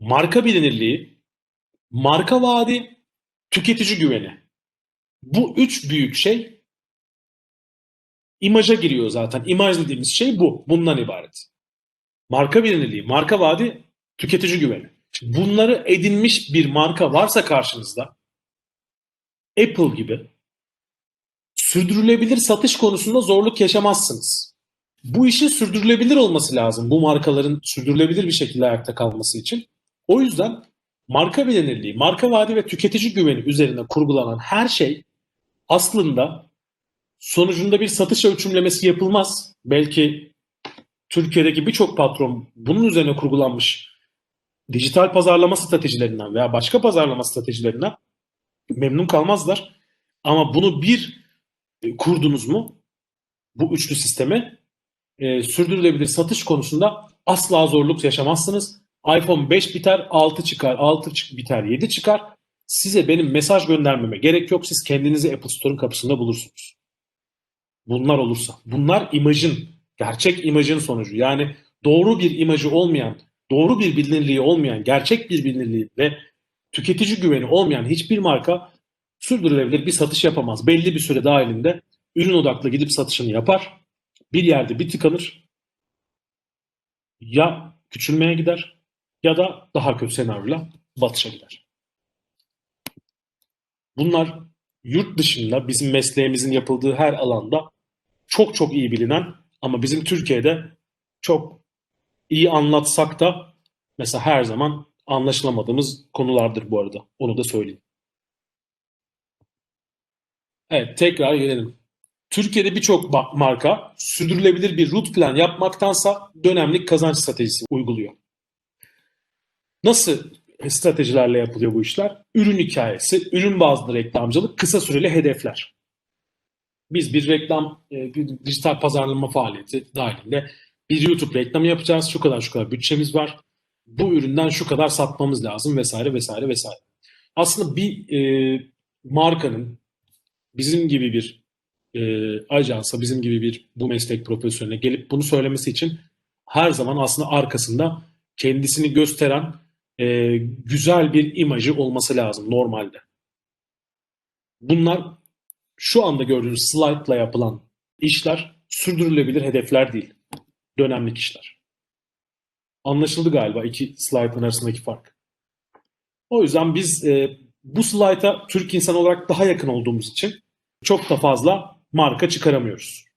marka bilinirliği, marka vaadi, tüketici güveni. Bu üç büyük şey imaja giriyor zaten. İmaj dediğimiz şey bu. Bundan ibaret. Marka bilinirliği, marka vaadi, tüketici güveni. Bunları edinmiş bir marka varsa karşınızda Apple gibi sürdürülebilir satış konusunda zorluk yaşamazsınız. Bu işin sürdürülebilir olması lazım. Bu markaların sürdürülebilir bir şekilde ayakta kalması için. O yüzden marka bilinirliği, marka vaadi ve tüketici güveni üzerine kurgulanan her şey aslında sonucunda bir satış ölçümlemesi yapılmaz. Belki Türkiye'deki birçok patron bunun üzerine kurgulanmış dijital pazarlama stratejilerinden veya başka pazarlama stratejilerinden memnun kalmazlar. Ama bunu bir e, kurdunuz mu bu üçlü sistemi e, sürdürülebilir satış konusunda asla zorluk yaşamazsınız. iPhone 5 biter, 6 çıkar, 6 çık biter, 7 çıkar. Size benim mesaj göndermeme gerek yok. Siz kendinizi Apple Store'un kapısında bulursunuz. Bunlar olursa. Bunlar imajın, gerçek imajın sonucu. Yani doğru bir imajı olmayan, doğru bir bilinirliği olmayan, gerçek bir bilinirliği ve tüketici güveni olmayan hiçbir marka sürdürülebilir bir satış yapamaz. Belli bir süre dahilinde ürün odaklı gidip satışını yapar. Bir yerde bir tıkanır. Ya küçülmeye gider ya da daha kötü senaryoyla batışa gider. Bunlar yurt dışında bizim mesleğimizin yapıldığı her alanda çok çok iyi bilinen ama bizim Türkiye'de çok iyi anlatsak da mesela her zaman anlaşılamadığımız konulardır bu arada. Onu da söyleyeyim. Evet tekrar gelelim. Türkiye'de birçok marka sürdürülebilir bir root plan yapmaktansa dönemlik kazanç stratejisi uyguluyor. Nasıl stratejilerle yapılıyor bu işler? Ürün hikayesi, ürün bazlı reklamcılık, kısa süreli hedefler. Biz bir reklam, e, bir dijital pazarlama faaliyeti dahilinde bir YouTube reklamı yapacağız. Şu kadar şu kadar bütçemiz var. Bu üründen şu kadar satmamız lazım vesaire vesaire vesaire. Aslında bir e, markanın bizim gibi bir e, ajansa, bizim gibi bir bu meslek profesyoneline gelip bunu söylemesi için her zaman aslında arkasında kendisini gösteren e, güzel bir imajı olması lazım normalde. Bunlar şu anda gördüğünüz slide'la yapılan işler sürdürülebilir hedefler değil. Dönemlik işler. Anlaşıldı galiba iki slide'ın arasındaki fark. O yüzden biz e, bu slide'a Türk insan olarak daha yakın olduğumuz için çok da fazla marka çıkaramıyoruz.